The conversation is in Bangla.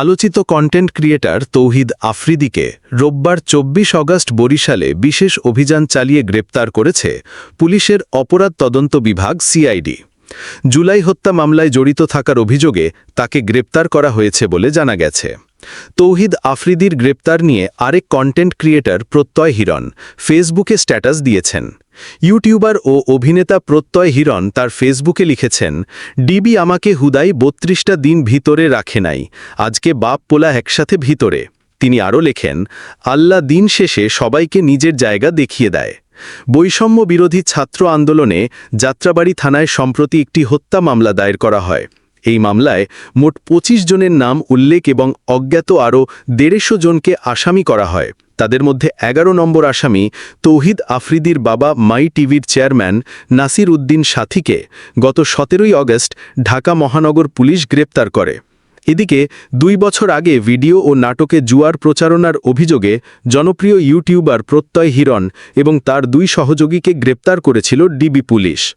আলোচিত কন্টেন্ট ক্রিয়েটর তৌহিদ আফ্রিদিকে রোববার চব্বিশ অগস্ট বরিশালে বিশেষ অভিযান চালিয়ে গ্রেপ্তার করেছে পুলিশের অপরাধ তদন্ত বিভাগ সিআইডি। জুলাই হত্যা মামলায় জড়িত থাকার অভিযোগে তাকে গ্রেপ্তার করা হয়েছে বলে জানা গেছে। তৌহিদ আফ্রিদির গ্রেপ্তার নিয়ে আরেক কন্টেন্ট ক্রিয়েটর প্রত্যয় হিরণ ফেসবুকে স্ট্যাটাস দিয়েছেন। ইউটিউবার ও অভিনেতা প্রত্যয় হিরণ তার ফেসবুকে লিখেছেন, ডিবি আমাকে হুদাই বত্রিশটা দিন ভিতরে রাখে নাই, আজকে বাপ পোলা একসাথে ভিতরে। তিনি আরও লেখেন, আল্লাহ দিন শেষে সবাইকে নিজের জায়গা দেখিয়ে দেয়। বৈষম্য বিরোধী ছাত্র আন্দোলনে যাত্রাবাড়ি থানায় সম্প্রতি একটি হত্যা মামলা দায়ের করা হয়। এই মামলায় মোট ২৫ জনের নাম উল্লেখ এবং অজ্ঞাত আরও দেড়শো জনকে আসামি করা হয়। তাদের মধ্যে এগারো নম্বর আসামি তৌহিদ আফ্রিদির বাবা মাই টিভির চেয়ারম্যান নাসির উদ্দিন সাথীকে গত সতেরোই অগস্ট ঢাকা মহানগর পুলিশ গ্রেপ্তার করে। এদিকে দুই বছর আগে ভিডিও ও নাটকে জুয়ার প্রচারণার অভিযোগে জনপ্রিয় ইউটিউবার প্রত্যয় হিরণ এবং তার দুই সহযোগীকে গ্রেপ্তার করেছিল ডিবি পুলিশ।